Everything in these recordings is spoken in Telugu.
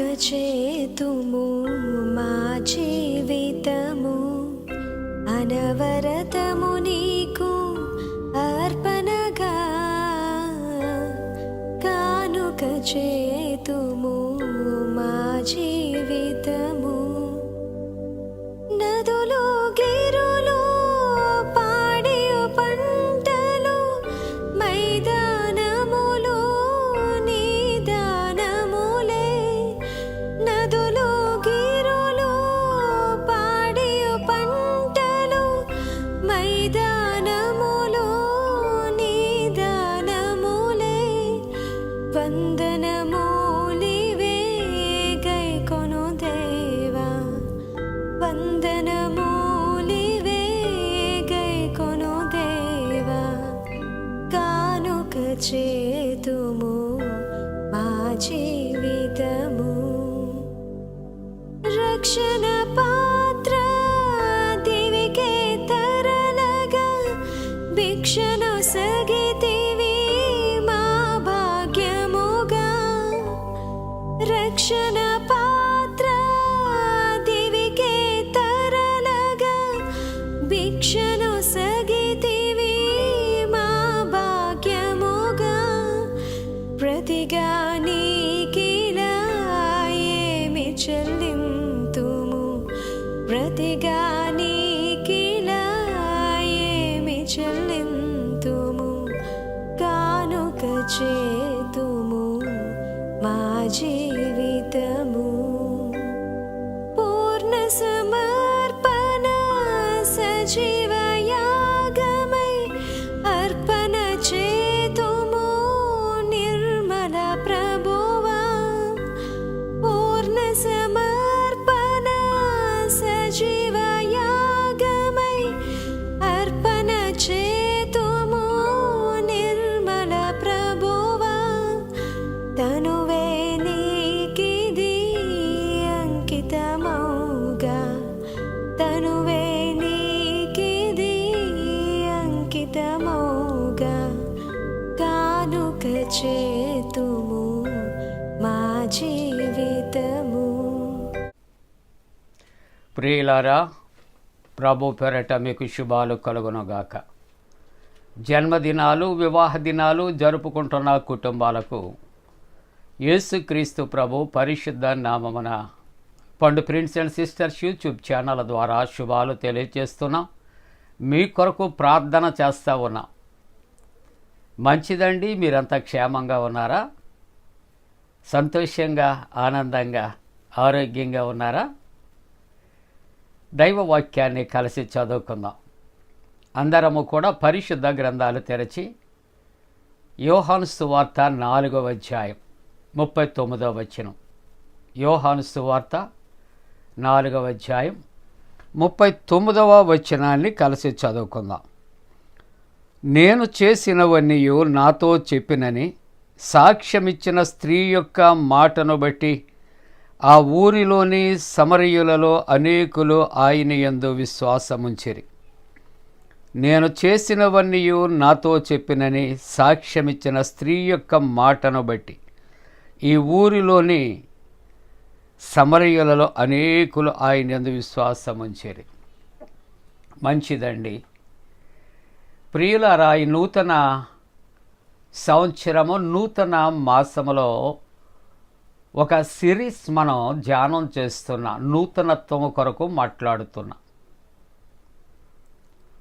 చేతుము మా జీవితము. అనవరతము నీకు అర్పణగా. కానుక చేతుము తనువే నీకిది అంకితమౌగా కానుక చేతుము మా జీవితము. ప్రియులారా ప్రభు పెరట మీకు శుభాలు కలుగునగాక. జన్మదినాలు వివాహ దినాలు జరుపుకుంటున్న కుటుంబాలకు యేసుక్రీస్తు ప్రభు పరిశుద్ధ నామమున Pandu Prince and sisters YouTube channel ద్వారా శుభాలు తెలియజేస్తున్నాం. మీ కొరకు ప్రార్థన చేస్తూ ఉన్నాం. మంచిదండి మీరంతా క్షేమంగా ఉన్నారా? సంతోషంగా ఆనందంగా ఆరోగ్యంగా ఉన్నారా? దైవ వాక్యాన్ని కలిసి చదువుకుందాం. అందరము కూడా పరిశుద్ధ గ్రంథాలు తెరచి యోహాను సువార్త నాలుగవ అధ్యాయం ముప్పై తొమ్మిదవ వచనం. యోహాను సువార్త నాలుగవ అధ్యాయం. ముప్పై తొమ్మిదవ వచనాన్ని కలిసి చదువుకుందాం. నేను చేసినవన్నీ నాతో చెప్పినని సాక్ష్యమిచ్చిన స్త్రీ యొక్క మాటను బట్టి ఆ ఊరిలోని సమరయులలో అనేకులు ఆయన యందు విశ్వాసముంచిరి. నేను చేసినవన్నీ నాతో చెప్పినని సాక్ష్యమిచ్చిన స్త్రీ యొక్క మాటను బట్టి ఈ ఊరిలోని సమరయులలో అనేకులు ఆయన ఎందు విశ్వాసం ఉంచారు. మంచిదండి. ప్రియులారా ఈ నూతన సంవత్సరము నూతన మాసములో ఒక సిరీస్ మనం ధ్యానం చేస్తున్నా నూతనత్వము కొరకు మాట్లాడుతున్నా.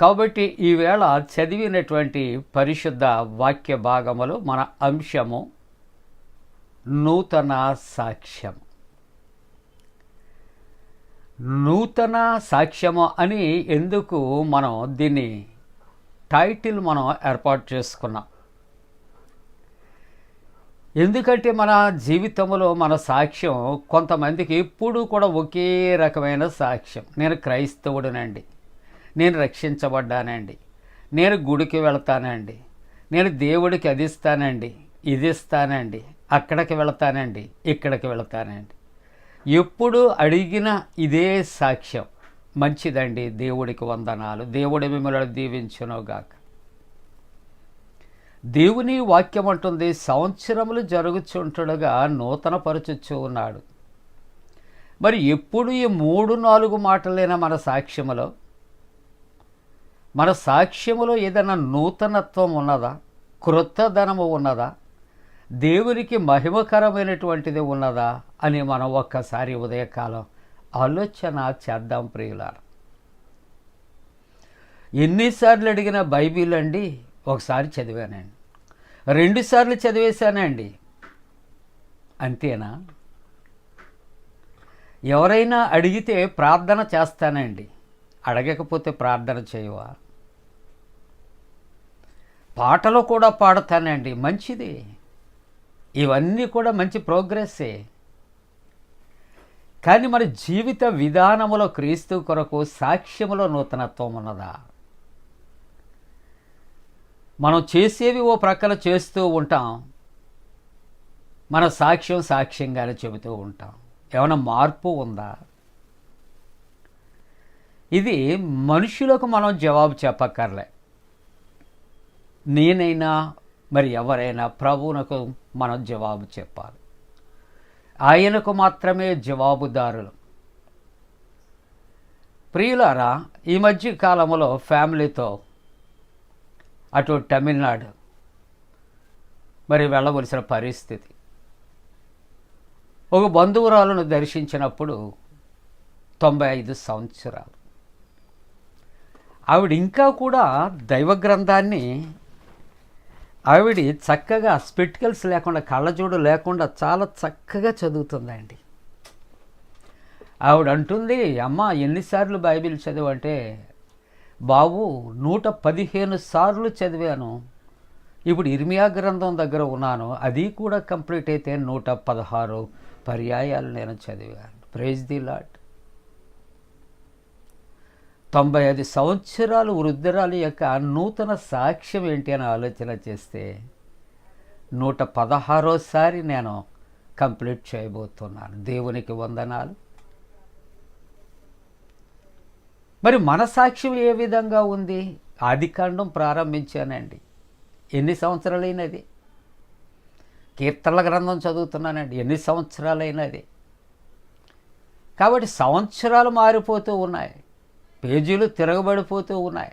కాబట్టి ఈవేళ చదివినటువంటి పరిశుద్ధ వాక్య భాగములు మన అంశము నూతన సాక్ష్యం. నూతన సాక్ష్యము అని ఎందుకు మనం దీన్ని టైటిల్ మనం ఏర్పాటు చేసుకున్నాం? ఎందుకంటే మన జీవితంలో మన సాక్ష్యం కొంతమందికి ఎప్పుడూ కూడా ఒకే రకమైన సాక్ష్యం. నేను క్రైస్తవుడినండి. నేను రక్షించబడ్డానండి. నేను గుడికి వెళ్తానండి. నేను దేవుడికి అది ఇస్తానండి ఇది ఇస్తానండి అక్కడికి వెళ్తానండి. ఇక్కడికి వెళ్తానండి. ఎప్పుడు అడిగిన ఇదే సాక్ష్యం. మంచిదండి దేవుడికి వందనాలు. దేవుడి మిమ్మల్ని దీవించునుగాక. దేవుని వాక్యం అంటుంది సంవత్సరములు జరుగుచుంటుండగా నూతన ఉన్నాడు. మరి ఎప్పుడు ఈ మూడు నాలుగు మాటలైన మన సాక్ష్యములో? మన సాక్ష్యములో ఏదైనా నూతనత్వం ఉన్నదా? క్రొత్తదనము ఉన్నదా? దేవునికి మహిమకరమైనటువంటిది ఉన్నదా అని మనం ఒక్కసారి ఉదయకాలం ఆలోచన చేద్దాం ప్రియులార. ఎన్నిసార్లు అడిగిన బైబిల్ అండి ఒకసారి చదివానండి. రెండుసార్లు చదివేశానండి. అంతేనా? ఎవరైనా అడిగితే ప్రార్థన చేస్తానండి. అడగకపోతే ప్రార్థన చేయవా? పాటలు కూడా పాడతానండి. మంచిది. ఇవన్నీ కూడా మంచి ప్రోగ్రెస్సే. కానీ మన జీవిత విధానములో క్రీస్తు కొరకు సాక్ష్యములో నూతనత్వం ఉన్నదా? మనం చేసేవి ఓ ప్రక్కన చేస్తూ ఉంటాం. మన సాక్ష్యం సాక్ష్యంగానే చెబుతూ ఉంటాం. ఏమైనా మార్పు ఉందా? ఇది మనుషులకు మనం జవాబు చెప్పక్కర్లే. నేనైనా మరి ఎవరైనా ప్రభువునకు మనం జవాబు చెప్పాలి. ఆయనకు మాత్రమే జవాబుదారులు. ప్రియులారా ఈ మధ్య కాలంలో ఫ్యామిలీతో అటు తమిళనాడు మరి వెళ్ళవలసిన పరిస్థితి. ఒక బంధువురాలను దర్శించినప్పుడు తొంభై ఐదు సంవత్సరాలు. ఆవిడ ఇంకా కూడా దైవ గ్రంథాన్ని ఆవిడ చక్కగా స్పెటికల్స్ లేకుండా కళ్ళజోడు లేకుండా చాలా చక్కగా చదువుతుందండి. ఆవిడ అంటుంది అమ్మ ఎన్నిసార్లు బైబిల్ చదివంటే బాబు నూట పదిహేను సార్లు చదివాను. ఇప్పుడు ఇర్మియా గ్రంథం దగ్గర ఉన్నాను. అది కూడా కంప్లీట్ అయితే నూట పదహారు పర్యాయాలు నేను చదివాను. ప్రైజ్ ది లాట్ తొంభై ఐదు సంవత్సరాలు వృద్ధురాలు యొక్క నూతన సాక్ష్యం ఏంటి అని ఆలోచన చేస్తే నూట పదహారోసారి నేను కంప్లీట్ చేయబోతున్నాను. దేవునికి వందనాలు. మరి మన సాక్ష్యం ఏ విధంగా ఉంది? ఆదికాండం ప్రారంభించానండి. ఎన్ని సంవత్సరాలైనది? కీర్తనల గ్రంథం చదువుతున్నానండి. ఎన్ని సంవత్సరాలైనది? కాబట్టి సంవత్సరాలు మారిపోతూ ఉన్నాయి. పేజీలు తిరగబడిపోతూ ఉన్నాయి.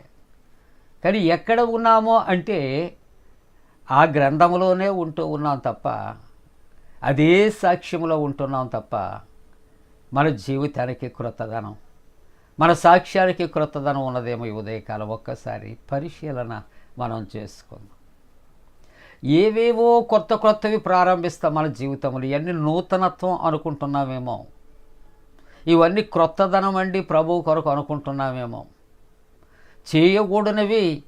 కానీ ఎక్కడ ఉన్నామో అంటే ఆ గ్రంథంలోనే ఉంటూ ఉన్నాం తప్ప అదే సాక్ష్యంలో ఉంటున్నాం తప్ప మన జీవితానికి క్రొత్తదనం మన సాక్ష్యానికి క్రొత్తదనం ఉన్నదేమో ఈ ఉదయకాలం. ఒక్కసారి పరిశీలన మనం చేసుకుందాం. ఏవేవో కొత్త కొత్తవి ప్రారంభిస్తాం మన జీవితంలో. ఎన్ని నూతనత్వం అనుకుంటున్నామేమో. ఇవన్నీ క్రొత్తదనం అండి ప్రభు కొరకు అనుకుంటున్నామేమో. చేయకూడనివి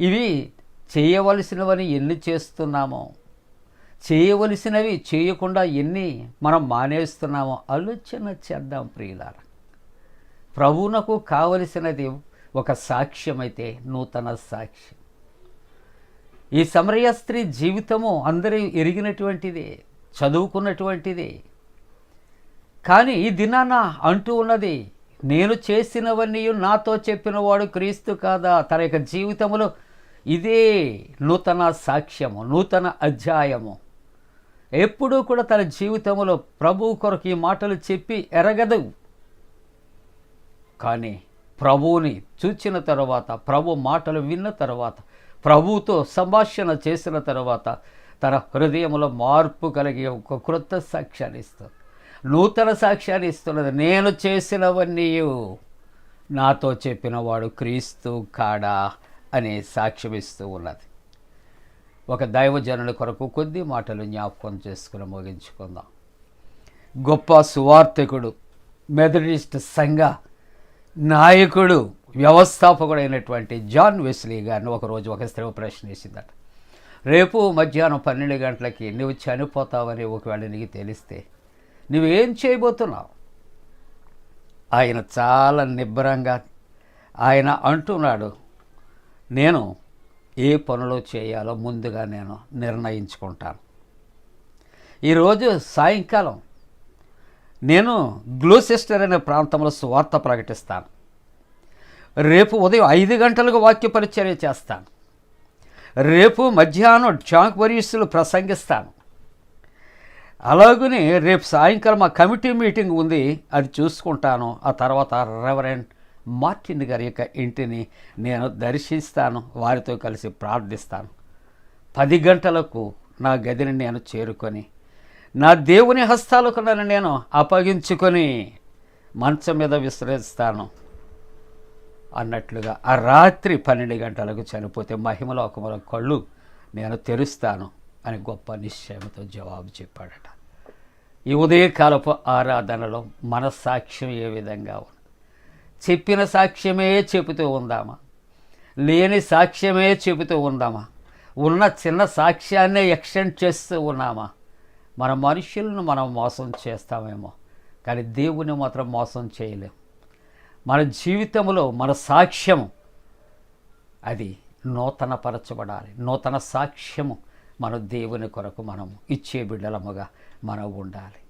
ఇవి చేయవలసినవని ఎన్ని చేస్తున్నామో. చేయవలసినవి చేయకుండా ఎన్ని మనం మానేస్తున్నామో ఆలోచన చేద్దాం ప్రియులార. ప్రభువునకు కావలసినది ఒక సాక్ష్యమైతే నూతన సాక్ష్యం. ఈ సమరయ స్త్రీ జీవితము అందరూ ఎరిగినటువంటిది చదువుకున్నటువంటిది కానీ ఈ దినాన అంటూ ఉన్నది నేను చేసినవన్నీ నాతో చెప్పినవాడు క్రీస్తు కాదా? తన యొక్క జీవితంలో ఇదే నూతన సాక్ష్యము నూతన అధ్యాయము. ఎప్పుడూ కూడా తన జీవితంలో ప్రభువు కొరకు ఈ మాటలు చెప్పి ఎరగదు. కానీ ప్రభువుని చూచిన తర్వాత ప్రభు మాటలు విన్న తర్వాత ప్రభువుతో సంభాషణ చేసిన తర్వాత తన హృదయంలో మార్పు కలిగి ఒక క్రొత్త సాక్ష్యాన్ని ఇస్తుంది. నూతన సాక్ష్యాన్ని ఇస్తున్నది. నేను చేసినవన్నీ నాతో చెప్పినవాడు క్రీస్తు కాడా అనే సాక్ష్యం ఇస్తూ ఉన్నది. ఒక దైవజనుల కొరకు కొద్ది మాటలు జ్ఞాపకం చేసుకుని ముగించుకుందాం. గొప్ప సువార్థకుడు మెథడిస్ట్ సంఘ నాయకుడు వ్యవస్థాపకుడైనటువంటి జాన్ వెస్లీ గారిని ఒకరోజు ఒక స్త్రీ ప్రశ్నించిందట రేపు మధ్యాహ్నం పన్నెండు గంటలకి నువ్వు చనిపోతావని ఒకవేళ నీకు తెలిస్తే నువ్వేం చేయబోతున్నావు? ఆయన చాలా నిబ్బరంగా ఆయన అంటున్నాడు నేను ఏ పనులు చేయాలో ముందుగా నేను నిర్ణయించుకుంటాను. ఈరోజు సాయంకాలం నేను గ్లూసిస్టర్ అనే ప్రాంతంలో సువార్త ప్రకటిస్తాను. రేపు ఉదయం ఐదు గంటలకు వాక్య పరిచర్య చేస్తాను. రేపు మధ్యాహ్నం జాంక్ వరీసులు ప్రసంగిస్తాను. అలాగనే రేపు సాయంకాలం మా కమిటీ మీటింగ్ ఉంది అది చూసుకుంటాను. ఆ తర్వాత రెవరెండ్ మార్టిన్ గారి యొక్క ఇంటిని నేను దర్శిస్తాను వారితో కలిసి ప్రార్థిస్తాను. పది గంటలకు నా గదిని నేను చేరుకొని నా దేవుని హస్తాలకు నన్ను నేను అప్పగించుకొని మంచం మీద విశ్రమిస్తాను అన్నట్లుగా ఆ రాత్రి పన్నెండు గంటలకు చనిపోతే మహిమలోకముల కళ్ళు నేను తెరుస్తాను. అని గొప్ప నిశ్చయంతో జవాబు చెప్పాడట. ఈ ఉదయకాలపు ఆరాధనలో మన సాక్ష్యం ఏ విధంగా ఉంది? చెప్పిన సాక్ష్యమే చెబుతూ ఉందామా? లేని సాక్ష్యమే చెబుతూ ఉందామా? ఉన్న చిన్న సాక్ష్యాన్నే ఎక్స్టెండ్ చేస్తూ ఉన్నామా? మన మనుషులను మనం మోసం చేస్తామేమో కానీ దేవుని మాత్రం మోసం చేయలేము మన జీవితంలో మన సాక్ష్యం అది నూతనపరచబడాలి. నూతన సాక్ష్యము మన దేవుని కొరకు మనం ఇచ్చే బిడ్డలముగా మనం ఉండాలి.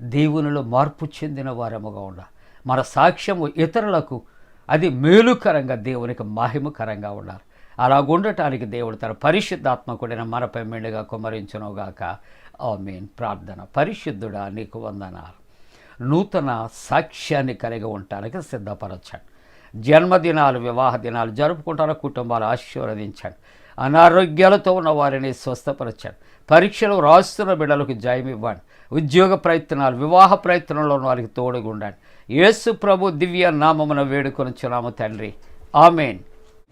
దేవునిలో మార్పు చెందిన వారముగా ఉండాలి మన సాక్ష్యము ఇతరులకు అది మేలుకరంగా దేవునికి మహిమకరంగా ఉండాలి. అలా ఉండటానికి దేవుడు తన పరిశుద్ధాత్మకుడిన మనపై మెండుగా కుమరించునుగాక. ఆ మీన్ ప్రార్థన. పరిశుద్ధుడా నీకు వందనాలు. నూతన సాక్ష్యాన్ని కలిగి ఉండటానికి సిద్ధపరచండి. జన్మదినాలు వివాహ దినాలు జరుపుకుంటారు కుటుంబాలు ఆశీర్వదించండి. అనారోగ్యాలతో ఉన్న వారిని స్వస్థపరచాడు. పరీక్షలు రాస్తున్న బిడ్డలకు జయం ఇవ్వండి. ఉద్యోగ ప్రయత్నాలు వివాహ ప్రయత్నంలో ఉన్న వారికి తోడుగా ఉండండి. యేసు ప్రభు దివ్య నామమున వేడుకొనుచున్నాము తండ్రి. ఆమెన్.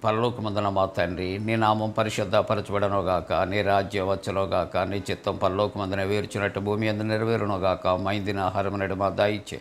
పరలోకమందున మా తండ్రి నీ నామం పరిశుద్ధపరచబడనుగాక నీ రాజ్యం వచ్చనోగాక నీ చిత్తం పరలోకమందున వేర్చినట్టు భూమి అందు నెరవేరునుగాక మైందిన ఆహారం నడు మా దాయిచ్చే